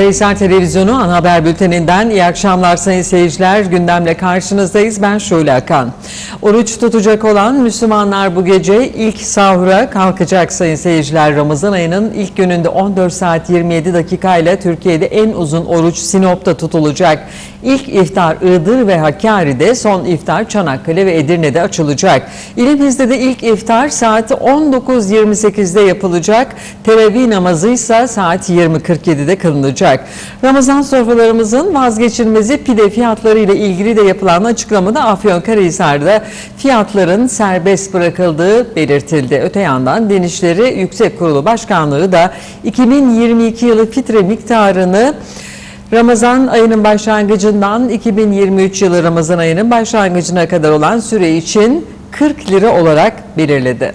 Afyonkarahisar Televizyonu ana haber bülteninden iyi akşamlar sayın seyirciler. Gündemle karşınızdayız. Ben Şule Akan. Oruç tutacak olan Müslümanlar bu gece ilk sahura kalkacak sayın seyirciler. Ramazan ayının ilk gününde 14 saat 27 dakika ile Türkiye'de en uzun oruç Sinop'ta tutulacak. İlk iftar Iğdır ve Hakkari'de, son iftar Çanakkale ve Edirne'de açılacak. İlimizde de ilk iftar saati 19.28'de yapılacak. Teravih namazı ise saat 20.47'de kılınacak. Ramazan sofralarımızın vazgeçilmezi pide fiyatları ile ilgili de yapılan açıklamada Afyonkarahisar'da fiyatların serbest bırakıldığı belirtildi. Öte yandan Denişleri Yüksek Kurulu Başkanlığı da 2022 yılı fitre miktarını Ramazan ayının başlangıcından 2023 yılı Ramazan ayının başlangıcına kadar olan süre için 40 lira olarak belirledi.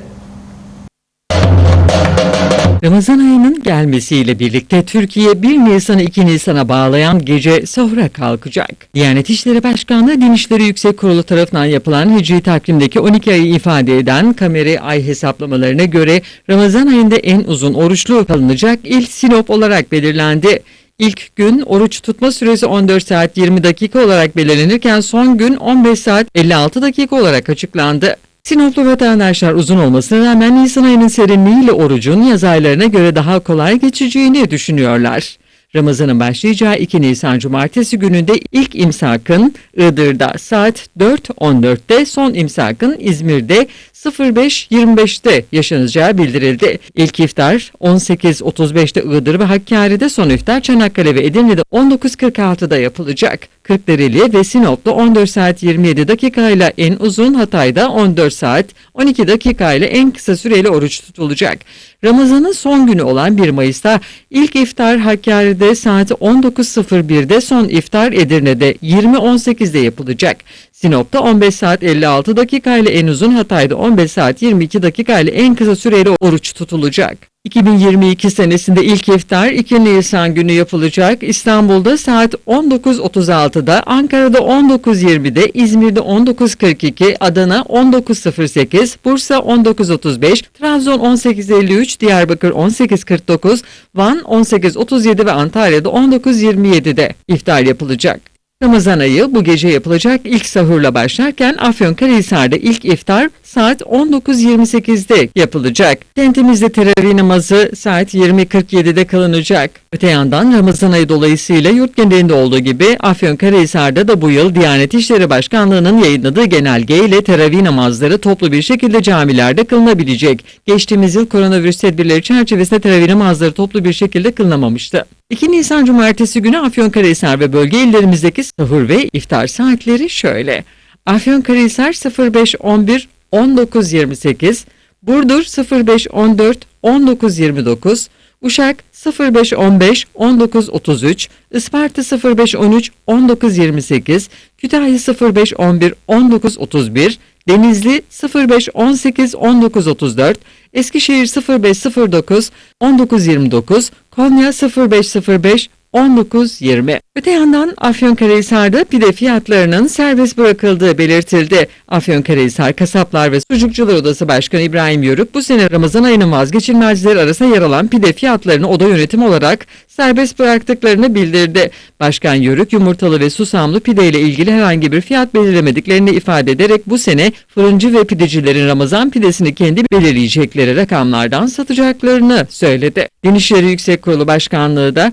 Ramazan ayının gelmesiyle birlikte Türkiye 1 Nisan'ı 2 Nisan'a bağlayan gece sahura kalkacak. Diyanet İşleri Başkanlığı Din İşleri Yüksek Kurulu tarafından yapılan Hicri takvimdeki 12 ayı ifade eden kameri ay hesaplamalarına göre Ramazan ayında en uzun oruçlu kalınacak il Sinop olarak belirlendi. İlk gün oruç tutma süresi 14 saat 20 dakika olarak belirlenirken son gün 15 saat 56 dakika olarak açıklandı. Sinoplu vatandaşlar uzun olmasına rağmen Nisan ayının serinliğiyle orucun yaz aylarına göre daha kolay geçeceğini düşünüyorlar. Ramazan'ın başlayacağı 2 Nisan Cumartesi gününde ilk imsakın Iğdır'da saat 4.14'te, son imsakın İzmir'de 05.25'te yaşanacağı bildirildi. İlk iftar 18.35'te Iğdır ve Hakkari'de, son iftar Çanakkale ve Edirne'de 19.46'da yapılacak. Kırklareli ve Sinop'ta 14 saat 27 dakikayla en uzun, Hatay'da 14 saat 12 dakikayla en kısa süreli oruç tutulacak. Ramazan'ın son günü olan 1 Mayıs'ta ilk iftar Hakkari'de saat 19.01'de, son iftar Edirne'de 20.18'de yapılacak. Sinop'ta 15 saat 56 dakika ile en uzun, Hatay'da 15 saat 22 dakika ile en kısa süreli oruç tutulacak. 2022 senesinde ilk iftar 2 Nisan günü yapılacak. İstanbul'da saat 19.36'da, Ankara'da 19.20'de, İzmir'de 19.42, Adana 19.08, Bursa 19.35, Trabzon 18.53, Diyarbakır 18.49, Van 18.37 ve Antalya'da 19.27'de iftar yapılacak. Ramazan ayı bu gece yapılacak ilk sahurla başlarken Afyonkarahisar'da ilk iftar saat 19.28'de yapılacak. Kentimizde teravih namazı saat 20.47'de kılınacak. Öte yandan Ramazan ayı dolayısıyla yurt genelinde olduğu gibi Afyonkarahisar'da da bu yıl Diyanet İşleri Başkanlığı'nın yayınladığı genelge ile teravih namazları toplu bir şekilde camilerde kılınabilecek. Geçtiğimiz yıl koronavirüs tedbirleri çerçevesinde teravih namazları toplu bir şekilde kılınamamıştı. 2 Nisan Cumartesi günü Afyonkarahisar ve bölge illerimizdeki sahur ve iftar saatleri şöyle. Afyonkarahisar 0511 1928, Burdur 0514 1929, Uşak 0515 1933, Isparta 0513 1928, Kütahya 0511 1931, Denizli 0518 1934, Eskişehir 0509 1929, Konya 0505 19.20. Öte yandan Afyonkarahisar'da pide fiyatlarının serbest bırakıldığı belirtildi. Afyonkarahisar Kasaplar ve Sucukçular Odası Başkanı İbrahim Yörük bu sene Ramazan ayının vazgeçilmezleri arasında yer alan pide fiyatlarını oda yönetim olarak serbest bıraktıklarını bildirdi. Başkan Yörük yumurtalı ve susamlı pide ile ilgili herhangi bir fiyat belirlemediklerini ifade ederek bu sene fırıncı ve pidecilerin Ramazan pidesini kendi belirleyecekleri rakamlardan satacaklarını söyledi. Din İşleri Yüksek Kurulu Başkanlığı da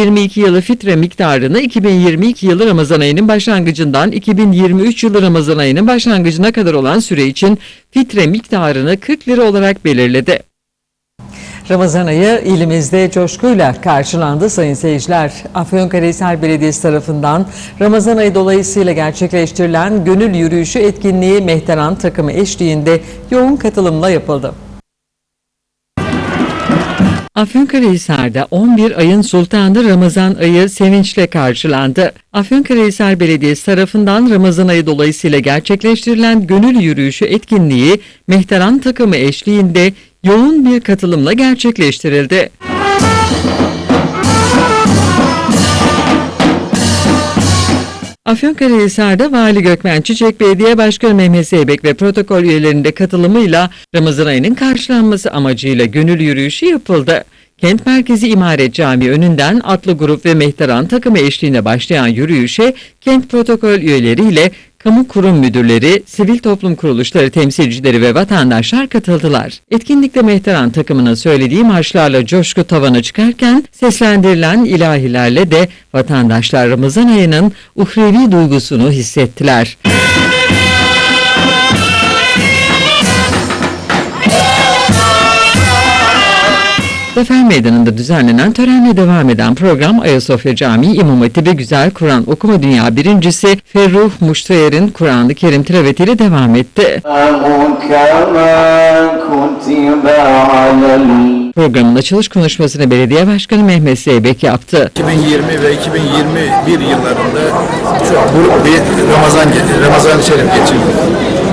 2022 yılı fitre miktarını 2022 yılı Ramazan ayının başlangıcından 2023 yılı Ramazan ayının başlangıcına kadar olan süre için fitre miktarını 40 lira olarak belirledi. Ramazan ayı ilimizde coşkuyla karşılandı sayın seyirciler. Afyonkarahisar Belediyesi tarafından Ramazan ayı dolayısıyla gerçekleştirilen gönül yürüyüşü etkinliği Mehteran takımı eşliğinde yoğun katılımla yapıldı. Afyonkarahisar'da 11 ayın sultanı Ramazan ayı sevinçle karşılandı. Afyonkarahisar Belediyesi tarafından Ramazan ayı dolayısıyla gerçekleştirilen gönül yürüyüşü etkinliği Mehteran takımı eşliğinde yoğun bir katılımla gerçekleştirildi. Afyonkarahisar'da Vali Gökmen Çiçek, Belediye Başkanı Mehmet Zeybek ve protokol üyelerinde katılımıyla Ramazan ayının karşılanması amacıyla gönül yürüyüşü yapıldı. Kent Merkezi İmaret Camii önünden Atlı Grup ve Mehteran takımı eşliğinde başlayan yürüyüşe kent protokol üyeleriyle kamu kurum müdürleri, sivil toplum kuruluşları temsilcileri ve vatandaşlar katıldılar. Etkinlikte Mehteran takımının söylediği marşlarla coşku tavana çıkarken seslendirilen ilahilerle de vatandaşlar Ramazan ayının uhrevi duygusunu hissettiler. Zafer Meydanı'nda düzenlenen törenle devam eden program Ayasofya Camii İmam Hatibi Güzel Kur'an Okuma Dünya Birincisi Ferruh Muştayer'in Kur'an-ı Kerim travetiyle devam etti. Programın açılış konuşmasını Belediye Başkanı Mehmet Zeybek yaptı. 2020 ve 2021 yıllarında çok bu bir Ramazan, Ramazan-ı Şerif.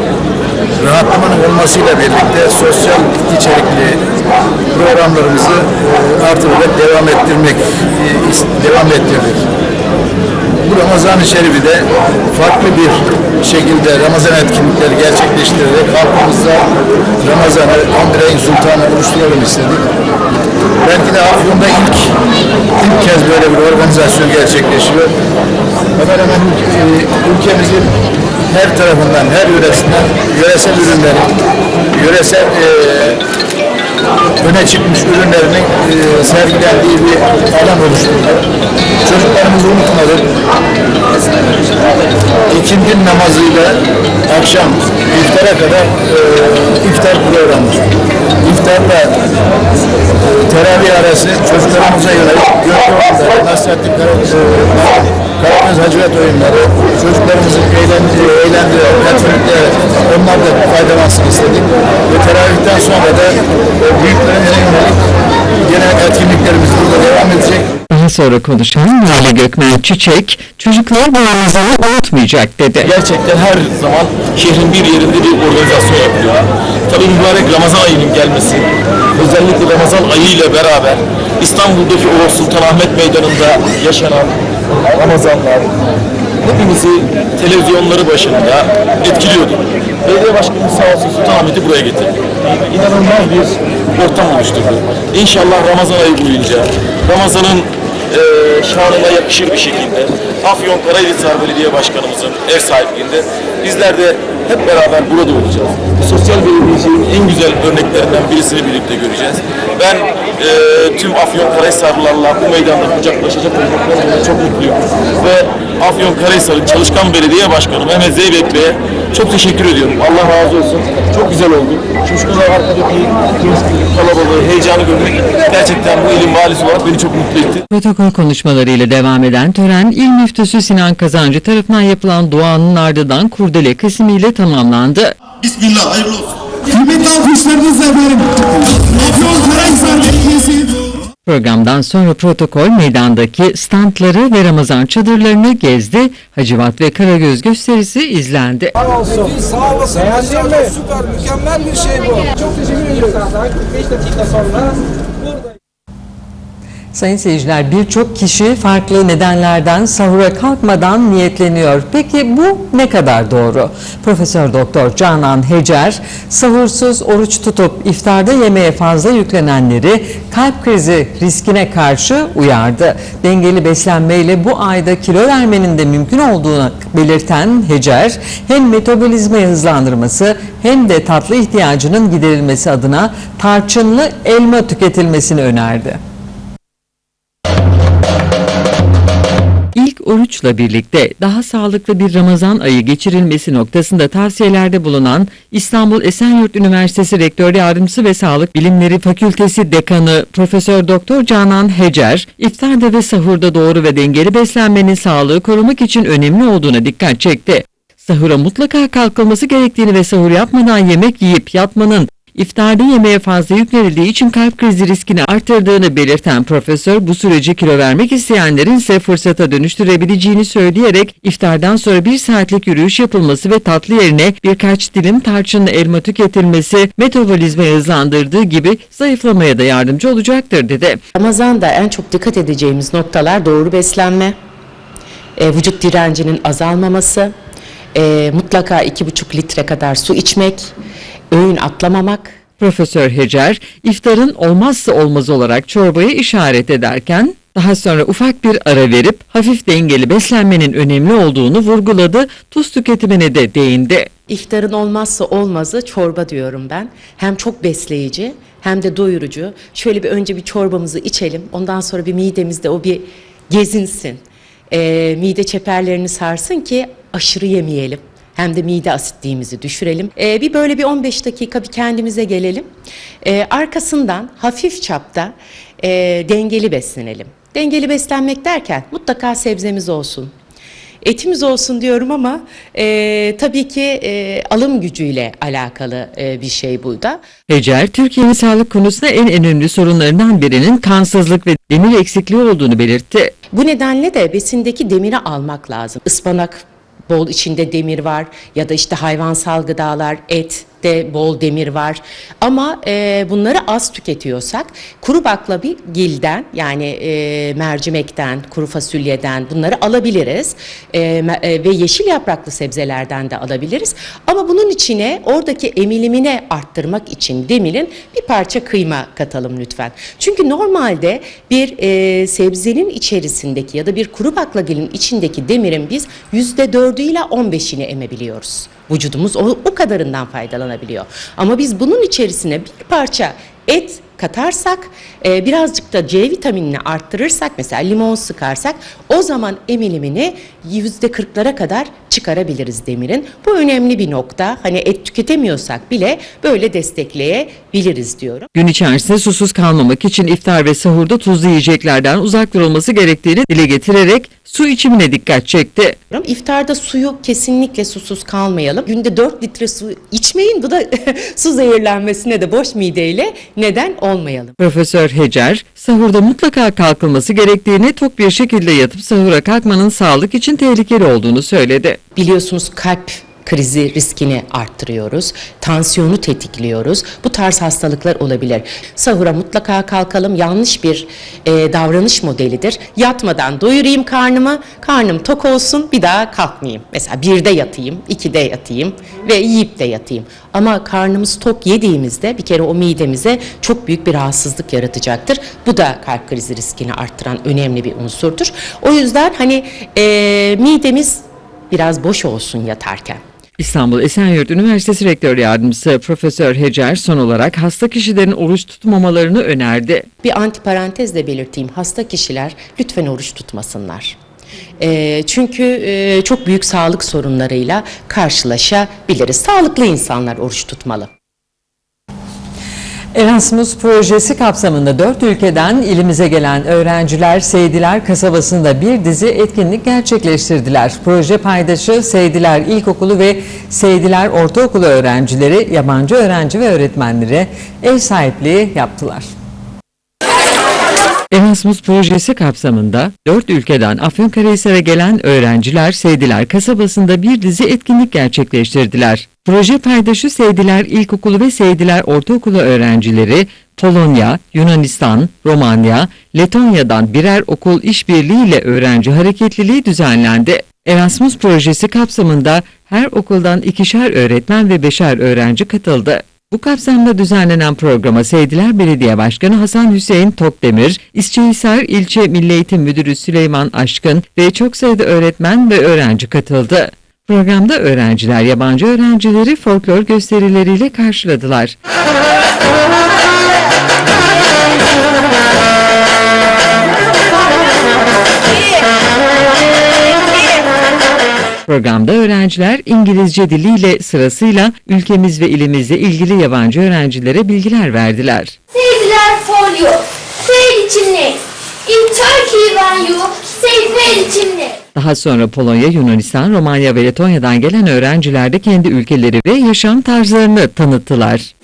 Rahatlamanın olmasıyla birlikte sosyal içerikli programlarımızı e, artırarak devam ettirmek e, devam ettirdik. Bu Ramazan-ı Şerif'i de farklı bir şekilde Ramazan etkinlikleri gerçekleştirerek halkımızda Ramazan'ı 11 ayın sultanı oluşturalım istedik. Belki de Afyon'da ilk ilk kez böyle bir organizasyon gerçekleşiyor. Hemen hemen e, ülkemizin her tarafından, her yöresinden yöresel ürünleri, yöresel e, öne çıkmış ürünlerinin e, sergilendiği bir alan oluşturdu. Çocuklarımızı unutmadık. İkindi namazıyla akşam iftara kadar e, iftar programı. İftarla e, teravih arası çocuklarımıza yönelik oyunları, Nasrettin e, Karagöz Hacivat oyunları, çocuklarımızı eğlendiren, eğlendiren etkinliklere onlar da faydalansın istedik. Ve teravihten sonra da e, büyüklerimize yönelik gene etkinliklerimiz burada devam edecek. Daha sonra konuşan Vali Gökmen Çiçek, çocuklar bu Ramazan'ı unutmayacak dedi. Gerçekten her zaman şehrin bir yerinde bir organizasyon yapılıyor. Tabii mübarek Ramazan ayının gelmesi, özellikle Ramazan ayı ile beraber İstanbul'daki o Sultanahmet Meydanı'nda yaşanan Ramazanlar hepimizi televizyonları başında etkiliyordu. Belediye Başkanımız sağ olsun Sultanahmet'i buraya getirdi. İnanılmaz bir ortam oluşturdu. İnşallah Ramazan ayı boyunca Ramazan'ın e, şanına yakışır bir şekilde Afyon Karahisar Belediye Başkanımızın ev sahipliğinde bizler de hep beraber burada olacağız. Sosyal belediyeciliğin en güzel örneklerinden birisini birlikte göreceğiz. Ben e, tüm Afyon Karahisarlılarla bu meydanda kucaklaşacak olmaklarına çok mutluyum. Ve Afyon Karahisar'ın çalışkan belediye başkanı Mehmet Zeybek Bey'e çok teşekkür ediyorum. Allah razı olsun. Çok güzel oldu. Coşkunlar arkadaki kalabalığı, heyecanı görmek gerçekten bu ilin valisi olarak beni çok mutlu etti. Protokol konuşmalarıyla devam eden tören İl Müftüsü Sinan Kazancı tarafından yapılan duanın ardından kurdele kısmıyla tamamlandı. Bismillah hayırlı olsun. Kıymetli alkışlarınızla efendim. Afyon Karahisar Belediyesi. Programdan sonra protokol meydandaki standları ve Ramazan çadırlarını gezdi. Hacivat ve Karagöz gösterisi izlendi. olsun. Sağ olasın. Süper, mükemmel bir şey bu. Çok teşekkür ederim. 45 dakika sonra burada. Sayın seyirciler birçok kişi farklı nedenlerden sahura kalkmadan niyetleniyor. Peki bu ne kadar doğru? Profesör Doktor Canan Hecer sahursuz oruç tutup iftarda yemeğe fazla yüklenenleri kalp krizi riskine karşı uyardı. Dengeli beslenmeyle bu ayda kilo vermenin de mümkün olduğunu belirten Hecer hem metabolizmayı hızlandırması hem de tatlı ihtiyacının giderilmesi adına tarçınlı elma tüketilmesini önerdi. Oruçla birlikte daha sağlıklı bir Ramazan ayı geçirilmesi noktasında tavsiyelerde bulunan İstanbul Esenyurt Üniversitesi Rektör Yardımcısı ve Sağlık Bilimleri Fakültesi Dekanı Profesör Doktor Canan Hecer, iftarda ve sahurda doğru ve dengeli beslenmenin sağlığı korumak için önemli olduğuna dikkat çekti. Sahura mutlaka kalkılması gerektiğini ve sahur yapmadan yemek yiyip yatmanın İftarda yemeğe fazla yüklenildiği için kalp krizi riskini artırdığını belirten profesör bu süreci kilo vermek isteyenlerin ise fırsata dönüştürebileceğini söyleyerek iftardan sonra bir saatlik yürüyüş yapılması ve tatlı yerine birkaç dilim tarçınlı elma tüketilmesi metabolizmayı hızlandırdığı gibi zayıflamaya da yardımcı olacaktır dedi. Ramazan'da en çok dikkat edeceğimiz noktalar doğru beslenme, e, vücut direncinin azalmaması, e, mutlaka iki buçuk litre kadar su içmek, öğün atlamamak, Profesör Hecer, iftarın olmazsa olmazı olarak çorbayı işaret ederken, daha sonra ufak bir ara verip hafif dengeli beslenmenin önemli olduğunu vurguladı, tuz tüketimine de değindi. İftarın olmazsa olmazı çorba diyorum ben. Hem çok besleyici hem de doyurucu. Şöyle bir önce bir çorbamızı içelim. Ondan sonra bir midemizde o bir gezinsin. Ee, mide çeperlerini sarsın ki aşırı yemeyelim. Hem de mide asitliğimizi düşürelim. Ee, bir böyle bir 15 dakika bir kendimize gelelim. Ee, arkasından hafif çapta e, dengeli beslenelim. Dengeli beslenmek derken mutlaka sebzemiz olsun. Etimiz olsun diyorum ama e, tabii ki e, alım gücüyle alakalı e, bir şey burada. Hecer, Türkiye'nin sağlık konusunda en önemli sorunlarından birinin kansızlık ve demir eksikliği olduğunu belirtti. Bu nedenle de besindeki demiri almak lazım. Ispanak bol içinde demir var ya da işte hayvansal gıdalar, et de bol demir var. Ama e, bunları az tüketiyorsak kuru baklagilden yani e, mercimekten, kuru fasulyeden bunları alabiliriz. E, e, ve yeşil yapraklı sebzelerden de alabiliriz. Ama bunun içine oradaki emilimini arttırmak için demirin bir parça kıyma katalım lütfen. Çünkü normalde bir e, sebzenin içerisindeki ya da bir kuru baklagilin içindeki demirin biz yüzde dördüyle on beşini emebiliyoruz. Vücudumuz o, o kadarından faydalanabiliyor. Ama biz bunun içerisine bir parça et katarsak, e, birazcık da C vitaminini arttırırsak, mesela limon sıkarsak o zaman emilimini yüzde kırklara kadar çıkarabiliriz demirin. Bu önemli bir nokta. Hani et tüketemiyorsak bile böyle destekleyebiliriz diyorum. Gün içerisinde susuz kalmamak için iftar ve sahurda tuzlu yiyeceklerden uzak durulması gerektiğini dile getirerek su içimine dikkat çekti. İftarda suyu kesinlikle susuz kalmayalım. Günde 4 litre su içmeyin. Bu da su zehirlenmesine de boş mideyle neden olmayalım. Profesör Hecer, sahurda mutlaka kalkılması gerektiğini, tok bir şekilde yatıp sahura kalkmanın sağlık için tehlikeli olduğunu söyledi. Biliyorsunuz kalp krizi riskini arttırıyoruz. Tansiyonu tetikliyoruz. Bu tarz hastalıklar olabilir. Sahura mutlaka kalkalım. Yanlış bir e, davranış modelidir. Yatmadan doyurayım karnımı. Karnım tok olsun. Bir daha kalkmayayım. Mesela birde yatayım, ikide yatayım ve yiyip de yatayım. Ama karnımız tok yediğimizde bir kere o midemize çok büyük bir rahatsızlık yaratacaktır. Bu da kalp krizi riskini arttıran önemli bir unsurdur. O yüzden hani e, midemiz biraz boş olsun yatarken. İstanbul Esenyurt Üniversitesi Rektör Yardımcısı Profesör Hecer son olarak hasta kişilerin oruç tutmamalarını önerdi. Bir antiparantezle belirteyim. Hasta kişiler lütfen oruç tutmasınlar. Eee, çünkü eee, çok büyük sağlık sorunlarıyla karşılaşabiliriz. Sağlıklı insanlar oruç tutmalı. Erasmus projesi kapsamında dört ülkeden ilimize gelen öğrenciler Seydiler kasabasında bir dizi etkinlik gerçekleştirdiler. Proje paydaşı Seydiler İlkokulu ve Seydiler Ortaokulu öğrencileri, yabancı öğrenci ve öğretmenlere ev sahipliği yaptılar. Erasmus projesi kapsamında 4 ülkeden Afyonkarahisar'a gelen öğrenciler Seydiler kasabasında bir dizi etkinlik gerçekleştirdiler. Proje paydaşı Seydiler İlkokulu ve Seydiler Ortaokulu öğrencileri Polonya, Yunanistan, Romanya, Letonya'dan birer okul işbirliğiyle öğrenci hareketliliği düzenlendi. Erasmus projesi kapsamında her okuldan ikişer öğretmen ve beşer öğrenci katıldı. Bu kapsamda düzenlenen programa Seydiler Belediye Başkanı Hasan Hüseyin Tokdemir, İsçehisar İlçe Milli Eğitim Müdürü Süleyman Aşkın ve çok sayıda öğretmen ve öğrenci katıldı. Programda öğrenciler yabancı öğrencileri folklor gösterileriyle karşıladılar. Programda öğrenciler İngilizce diliyle sırasıyla ülkemiz ve ilimizle ilgili yabancı öğrencilere bilgiler verdiler. Seyirciler for you. Seyir için ne? In Turkey when you say fair için ne? Daha sonra Polonya, Yunanistan, Romanya ve Letonya'dan gelen öğrenciler de kendi ülkeleri ve yaşam tarzlarını tanıttılar.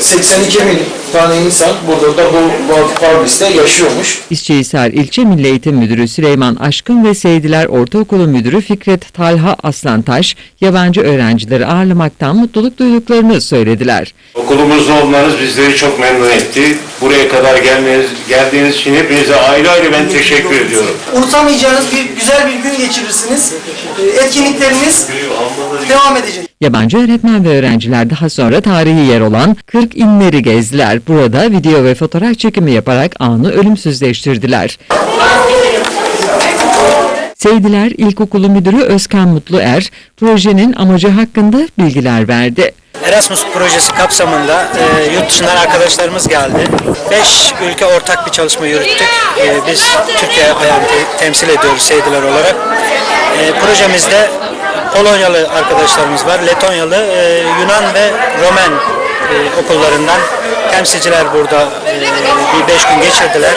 82 bin. Tane insan burada da bu, bu yaşıyormuş. İşçihisar İlçe Milli Eğitim Müdürü Süleyman Aşkın ve Seydiler Ortaokulu Müdürü Fikret Talha Aslantaş, yabancı öğrencileri ağırlamaktan mutluluk duyduklarını söylediler. Okulumuzda olmanız bizleri çok memnun etti. Buraya kadar gelmeniz, geldiğiniz için hepinize ayrı ayrı ben teşekkür ediyorum. Unutamayacağınız bir güzel bir gün geçirirsiniz. Ee, Etkinlikleriniz devam edecek. Yabancı öğretmen ve öğrenciler daha sonra tarihi yer olan 40 inleri gezdiler. Burada video ve fotoğraf çekimi yaparak anı ölümsüzleştirdiler. Seydiler İlkokulu Müdürü Özkan Mutluer, projenin amacı hakkında bilgiler verdi. Erasmus projesi kapsamında e, yurt dışından arkadaşlarımız geldi. Beş ülke ortak bir çalışma yürüttük. E, biz Türkiye ayağını te- temsil ediyoruz Seydiler olarak. E, projemizde Polonyalı arkadaşlarımız var, Letonyalı, e, Yunan ve Romen e, okullarından temsilciler burada e, bir beş gün geçirdiler.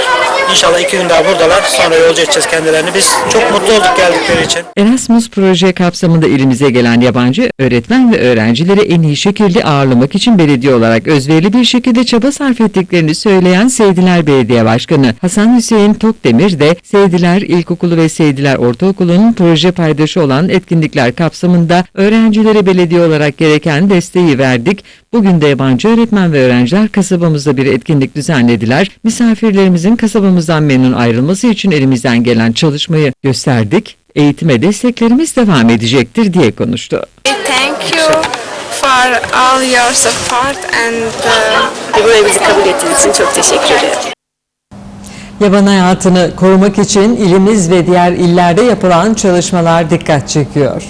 İnşallah iki gün daha buradalar. Sonra yolcu edeceğiz kendilerini. Biz çok mutlu olduk geldikleri için. Erasmus proje kapsamında ilimize gelen yabancı öğretmen ve öğrencileri en iyi şekilde ağırlamak için belediye olarak özverili bir şekilde çaba sarf ettiklerini söyleyen Seydiler Belediye Başkanı Hasan Hüseyin Tokdemir de Seydiler İlkokulu ve Seydiler Ortaokulu'nun proje paydaşı olan etkinlikler kapsamında öğrencilere belediye olarak gereken desteği verdik. Bugün de yabancı öğretmen ve öğrenciler kasabamızda bir etkinlik düzenlediler. Misafirlerimizin kasabamızdan memnun ayrılması için elimizden gelen çalışmayı gösterdik. Eğitime desteklerimiz devam edecektir diye konuştu. Thank you for all your support and Buraya bizi kabul ettiğiniz için çok teşekkür ederim. Yaban hayatını korumak için ilimiz ve diğer illerde yapılan çalışmalar dikkat çekiyor.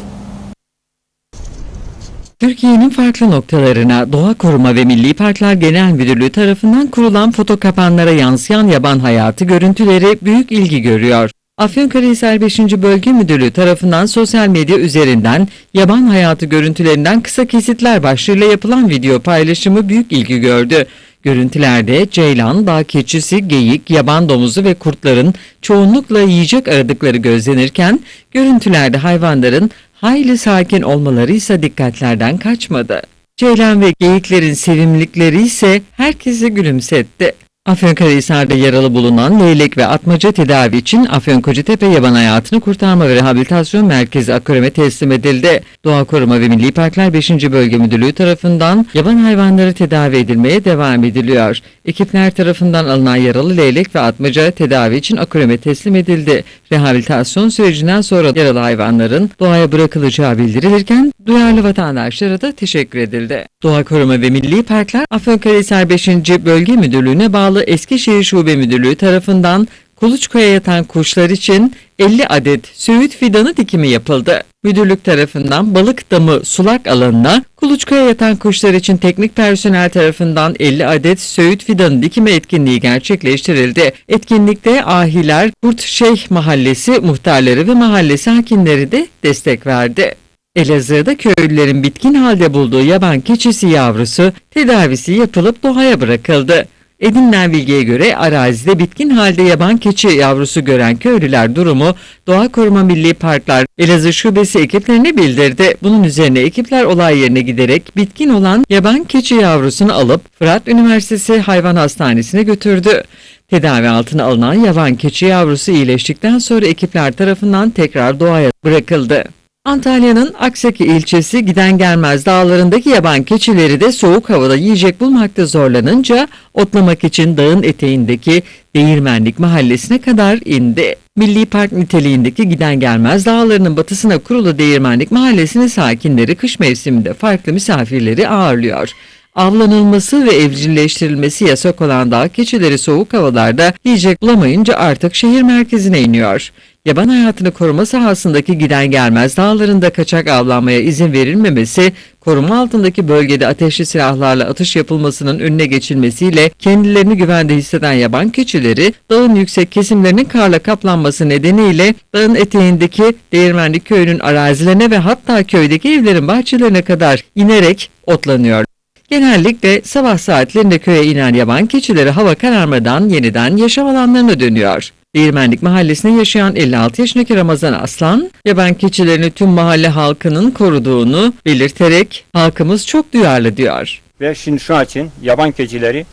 Türkiye'nin farklı noktalarına Doğa Koruma ve Milli Parklar Genel Müdürlüğü tarafından kurulan foto kapanlara yansıyan yaban hayatı görüntüleri büyük ilgi görüyor. Afyonkarahisar 5. Bölge Müdürlüğü tarafından sosyal medya üzerinden yaban hayatı görüntülerinden kısa kesitler başlığıyla yapılan video paylaşımı büyük ilgi gördü. Görüntülerde ceylan, dağ keçisi, geyik, yaban domuzu ve kurtların çoğunlukla yiyecek aradıkları gözlenirken görüntülerde hayvanların hayli sakin olmaları ise dikkatlerden kaçmadı. Ceylan ve geyiklerin sevimlilikleri ise herkesi gülümsetti. Afyonkarahisar'da yaralı bulunan leylek ve atmaca tedavi için Afyonkocitepe Yaban Hayatını Kurtarma ve Rehabilitasyon Merkezi Akörem'e teslim edildi. Doğa Koruma ve Milli Parklar 5. Bölge Müdürlüğü tarafından yaban hayvanları tedavi edilmeye devam ediliyor. Ekipler tarafından alınan yaralı leylek ve atmaca tedavi için Akörem'e teslim edildi. Rehabilitasyon sürecinden sonra yaralı hayvanların doğaya bırakılacağı bildirilirken duyarlı vatandaşlara da teşekkür edildi. Doğa Koruma ve Milli Parklar Afyonkarahisar 5. Bölge Müdürlüğü'ne bağlı Eskişehir Şube Müdürlüğü tarafından kuluçkaya yatan kuşlar için 50 adet söğüt fidanı dikimi yapıldı. Müdürlük tarafından balık damı sulak alanına kuluçkaya yatan kuşlar için teknik personel tarafından 50 adet söğüt fidanı dikimi etkinliği gerçekleştirildi. Etkinlikte Ahiler Kurtşeyh Mahallesi muhtarları ve mahalle sakinleri de destek verdi. Elazığ'da köylülerin bitkin halde bulduğu yaban keçisi yavrusu tedavisi yapılıp doğaya bırakıldı. Edinilen bilgiye göre arazide bitkin halde yaban keçi yavrusu gören köylüler durumu Doğa Koruma Milli Parklar Elazığ Şubesi ekiplerine bildirdi. Bunun üzerine ekipler olay yerine giderek bitkin olan yaban keçi yavrusunu alıp Fırat Üniversitesi Hayvan Hastanesi'ne götürdü. Tedavi altına alınan yaban keçi yavrusu iyileştikten sonra ekipler tarafından tekrar doğaya bırakıldı. Antalya'nın Aksaki ilçesi giden gelmez dağlarındaki yaban keçileri de soğuk havada yiyecek bulmakta zorlanınca otlamak için dağın eteğindeki Değirmenlik mahallesine kadar indi. Milli Park niteliğindeki giden gelmez dağlarının batısına kurulu Değirmenlik mahallesinin sakinleri kış mevsiminde farklı misafirleri ağırlıyor. Avlanılması ve evcilleştirilmesi yasak olan dağ keçileri soğuk havalarda yiyecek bulamayınca artık şehir merkezine iniyor. Yaban hayatını koruma sahasındaki giden gelmez dağlarında kaçak avlanmaya izin verilmemesi, koruma altındaki bölgede ateşli silahlarla atış yapılmasının önüne geçilmesiyle kendilerini güvende hisseden yaban keçileri dağın yüksek kesimlerinin karla kaplanması nedeniyle dağın eteğindeki Değirmenlik köyünün arazilerine ve hatta köydeki evlerin bahçelerine kadar inerek otlanıyor. Genellikle sabah saatlerinde köye inen yaban keçileri hava kararmadan yeniden yaşam alanlarına dönüyor. Değirmenlik mahallesinde yaşayan 56 yaşındaki Ramazan Aslan, yaban keçilerini tüm mahalle halkının koruduğunu belirterek halkımız çok duyarlı diyor. Ve şimdi şu için yaban keçileri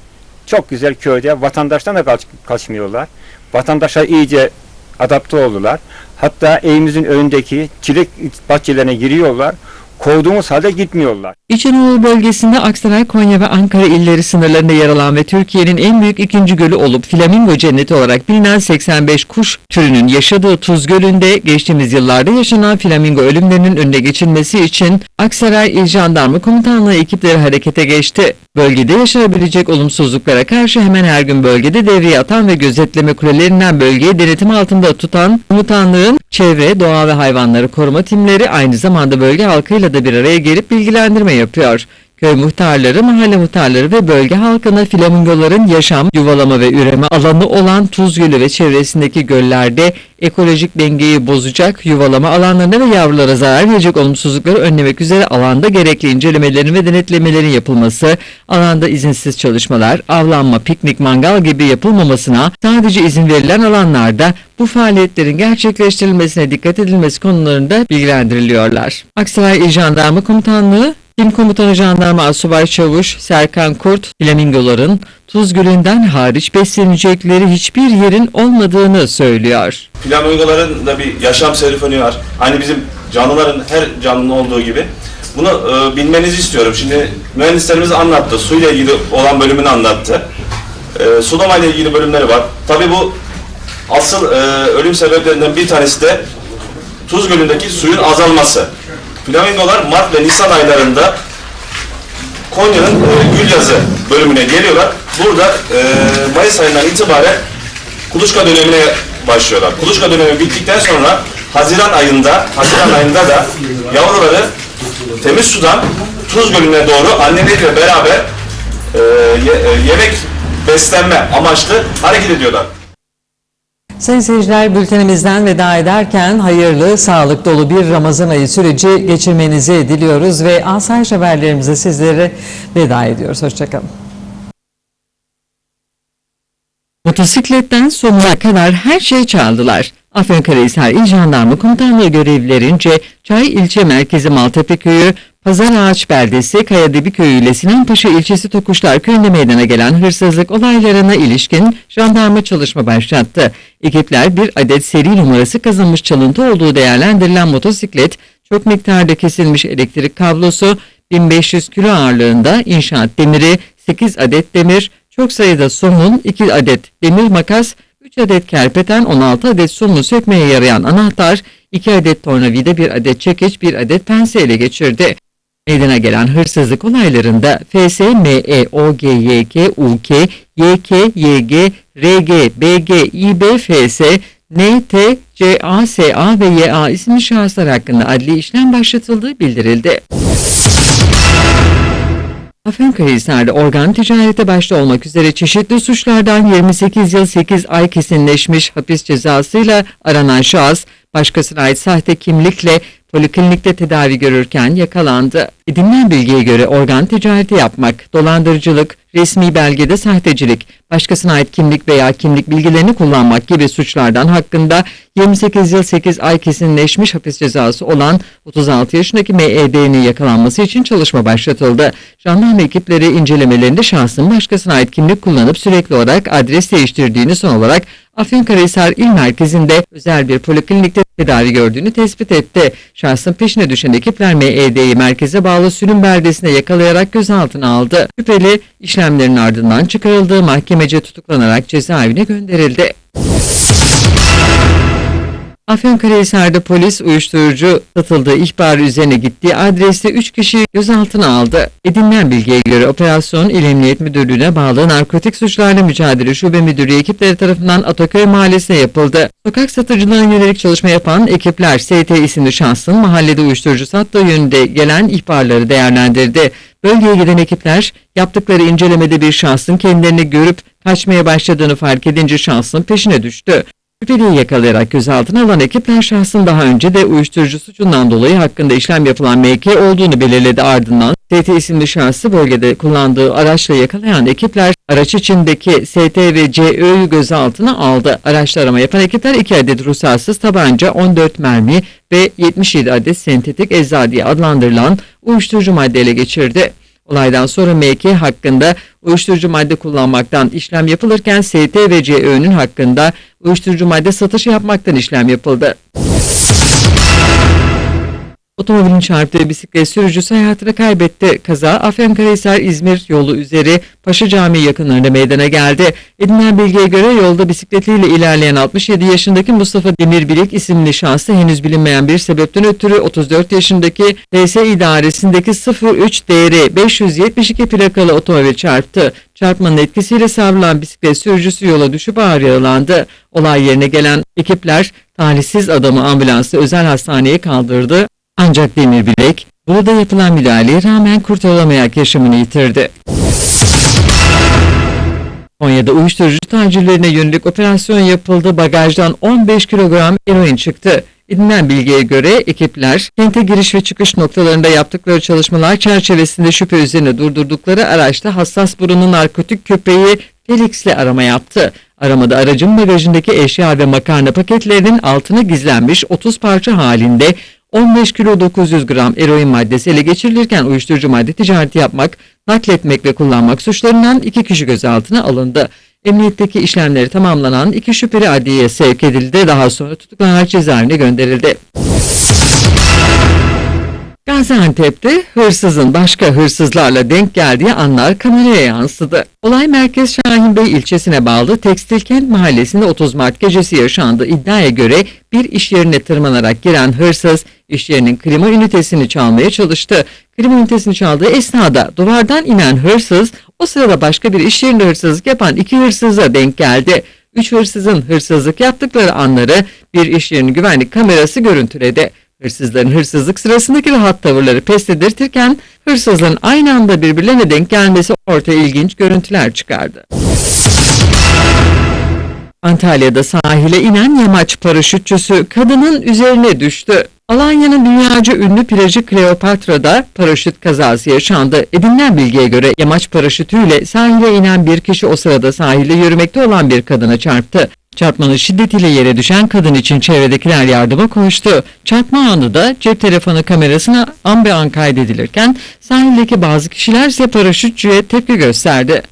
çok güzel köyde vatandaştan da kaç, kaçmıyorlar. Vatandaşa iyice adapte oldular. Hatta evimizin önündeki çilek bahçelerine giriyorlar. Kovduğumuz halde gitmiyorlar. İç Anadolu bölgesinde Aksaray, Konya ve Ankara illeri sınırlarında yer alan ve Türkiye'nin en büyük ikinci gölü olup flamingo cenneti olarak bilinen 85 kuş türünün yaşadığı Tuz Gölü'nde geçtiğimiz yıllarda yaşanan flamingo ölümlerinin önüne geçilmesi için Aksaray İl Jandarma Komutanlığı ekipleri harekete geçti. Bölgede yaşanabilecek olumsuzluklara karşı hemen her gün bölgede devreye atan ve gözetleme kulelerinden bölgeyi denetim altında tutan komutanlığın çevre, doğa ve hayvanları koruma timleri aynı zamanda bölge halkıyla da bir araya gelip bilgilendirme yapıyor. Köy muhtarları, mahalle muhtarları ve bölge halkına flamingoların yaşam, yuvalama ve üreme alanı olan Tuz Gölü ve çevresindeki göllerde ekolojik dengeyi bozacak yuvalama alanlarına ve yavrulara zarar verecek olumsuzlukları önlemek üzere alanda gerekli incelemelerin ve denetlemelerin yapılması, alanda izinsiz çalışmalar, avlanma, piknik, mangal gibi yapılmamasına sadece izin verilen alanlarda bu faaliyetlerin gerçekleştirilmesine dikkat edilmesi konularında bilgilendiriliyorlar. Aksaray İl Jandarma Komutanlığı Tim Komutanı Jandarma Asubay Çavuş Serkan Kurt, flamingoların Tuz Gölü'nden hariç beslenecekleri hiçbir yerin olmadığını söylüyor. Flamingoların da bir yaşam serüveni var. Aynı bizim canlıların her canlının olduğu gibi. Bunu e, bilmenizi istiyorum. Şimdi mühendislerimiz anlattı. Suyla ilgili olan bölümünü anlattı. E, sulama ile ilgili bölümleri var. Tabii bu asıl e, ölüm sebeplerinden bir tanesi de Tuz Gölü'ndeki suyun azalması. Flamingolar Mart ve Nisan aylarında Konya'nın e, Gülyazı bölümüne geliyorlar. Burada e, Mayıs ayından itibaren kuluçka dönemine başlıyorlar. Kuluçka dönemi bittikten sonra Haziran ayında, Haziran ayında da yavruları temiz sudan Tuz Gölü'ne doğru anneleriyle beraber e, ye- e, yemek beslenme amaçlı hareket ediyorlar. Sayın seyirciler bültenimizden veda ederken hayırlı, sağlık dolu bir Ramazan ayı süreci geçirmenizi diliyoruz ve asayiş haberlerimize sizlere veda ediyoruz. Hoşçakalın. Motosikletten sonuna kadar her şeyi çaldılar. Afyonkarahisar İl Jandarma Komutanlığı görevlilerince Çay ilçe merkezi Maltepe Köyü, Pazar Ağaç Beldesi, Kayadibi Köyü ile Sinanpaşa ilçesi Tokuşlar Köyü'nde meydana gelen hırsızlık olaylarına ilişkin jandarma çalışma başlattı. Ekipler bir adet seri numarası kazanmış çalıntı olduğu değerlendirilen motosiklet, çok miktarda kesilmiş elektrik kablosu, 1500 kilo ağırlığında inşaat demiri, 8 adet demir, çok sayıda somun, 2 adet demir makas, 3 adet kerpeten, 16 adet somunu sökmeye yarayan anahtar, 2 adet tornavida, 1 adet çekiç, 1 adet pense ele geçirdi. Meydana gelen hırsızlık olaylarında FS, ME, OGYK, UK, YK, YG, RG, BG, İB, FS, NT, CA, SA ve YA isimli şahıslar hakkında adli işlem başlatıldığı bildirildi. Afyonkarahisar'da organ ticareti başta olmak üzere çeşitli suçlardan 28 yıl 8 ay kesinleşmiş hapis cezasıyla aranan şahıs başkasına ait sahte kimlikle poliklinikte tedavi görürken yakalandı. Edinilen bilgiye göre organ ticareti yapmak, dolandırıcılık, resmi belgede sahtecilik, başkasına ait kimlik veya kimlik bilgilerini kullanmak gibi suçlardan hakkında 28 yıl 8 ay kesinleşmiş hapis cezası olan 36 yaşındaki MED'nin yakalanması için çalışma başlatıldı. Jandarma ekipleri incelemelerinde şahsın başkasına ait kimlik kullanıp sürekli olarak adres değiştirdiğini son olarak Afyonkarahisar İl Merkezi'nde özel bir poliklinikte tedavi gördüğünü tespit etti. Şahsın peşine düşen ekipler MED'yi merkeze bağlı sürüm beldesine yakalayarak gözaltına aldı. Şüpheli işlemlerin ardından çıkarıldığı mahkemece tutuklanarak cezaevine gönderildi. Afyonkarahisar'da polis uyuşturucu satıldığı ihbarı üzerine gittiği adreste 3 kişi gözaltına aldı. Edinilen bilgiye göre operasyon İl Emniyet Müdürlüğü'ne bağlı Narkotik Suçlarla Mücadele Şube Müdürü ekipleri tarafından Ataköy Mahallesi'ne yapıldı. Sokak satıcılığına yönelik çalışma yapan ekipler ST isimli şahsın mahallede uyuşturucu sattığı yönünde gelen ihbarları değerlendirdi. Bölgeye giden ekipler yaptıkları incelemede bir şahsın kendilerini görüp kaçmaya başladığını fark edince şahsın peşine düştü. Şüpheliyi yakalayarak gözaltına alan ekipler şahsın daha önce de uyuşturucu suçundan dolayı hakkında işlem yapılan MK olduğunu belirledi ardından ST isimli şahsı bölgede kullandığı araçla yakalayan ekipler araç içindeki ST ve CÖ'yü gözaltına aldı. Araçla arama yapan ekipler 2 adet ruhsatsız tabanca, 14 mermi ve 77 adet sentetik ecza adlandırılan uyuşturucu madde ele geçirdi. Olaydan sonra MK hakkında uyuşturucu madde kullanmaktan işlem yapılırken ST ve CÖ'nün hakkında uyuşturucu madde satışı yapmaktan işlem yapıldı. Otomobilin çarptığı bisiklet sürücüsü hayatını kaybetti. Kaza Afyonkarahisar İzmir yolu üzeri Paşa Camii yakınlarında meydana geldi. Edinilen bilgiye göre yolda bisikletiyle ilerleyen 67 yaşındaki Mustafa Demirbirik isimli şahsı henüz bilinmeyen bir sebepten ötürü 34 yaşındaki TS idaresindeki 03 DR 572 plakalı otomobil çarptı. Çarpmanın etkisiyle savrulan bisiklet sürücüsü yola düşüp ağır yaralandı. Olay yerine gelen ekipler talihsiz adamı ambulansla özel hastaneye kaldırdı. Ancak Demirbilek burada yapılan müdahaleye rağmen kurtarılamayarak yaşamını yitirdi. Konya'da uyuşturucu tacirlerine yönelik operasyon yapıldı. Bagajdan 15 kilogram eroin çıktı. Edinilen bilgiye göre ekipler kente giriş ve çıkış noktalarında yaptıkları çalışmalar çerçevesinde şüphe üzerine durdurdukları araçta hassas burunlu narkotik köpeği Felix'le arama yaptı. Aramada aracın bagajındaki eşya ve makarna paketlerinin altına gizlenmiş 30 parça halinde 15 kilo 900 gram eroin maddesi ele geçirilirken uyuşturucu madde ticareti yapmak, nakletmek ve kullanmak suçlarından iki kişi gözaltına alındı. Emniyetteki işlemleri tamamlanan iki şüpheli adliyeye sevk edildi. Daha sonra tutuklanarak cezaevine gönderildi. Gaziantep'te hırsızın başka hırsızlarla denk geldiği anlar kameraya yansıdı. Olay Merkez Şahinbey ilçesine bağlı Tekstilkent mahallesinde 30 Mart gecesi yaşandı. İddiaya göre bir iş yerine tırmanarak giren hırsız iş yerinin klima ünitesini çalmaya çalıştı. Klima ünitesini çaldığı esnada duvardan inen hırsız o sırada başka bir iş yerinde hırsızlık yapan iki hırsıza denk geldi. Üç hırsızın hırsızlık yaptıkları anları bir iş yerinin güvenlik kamerası görüntüledi. Hırsızların hırsızlık sırasındaki rahat tavırları pes edirtirken hırsızların aynı anda birbirlerine denk gelmesi ortaya ilginç görüntüler çıkardı. Antalya'da sahile inen yamaç paraşütçüsü kadının üzerine düştü. Alanya'nın dünyaca ünlü plajı Kleopatra'da paraşüt kazası yaşandı. Edinilen bilgiye göre yamaç paraşütüyle sahile inen bir kişi o sırada sahilde yürümekte olan bir kadına çarptı. Çarpmanın şiddetiyle yere düşen kadın için çevredekiler yardıma koştu. Çarpma anı da cep telefonu kamerasına an be an kaydedilirken sahildeki bazı kişiler ise paraşütçüye tepki gösterdi.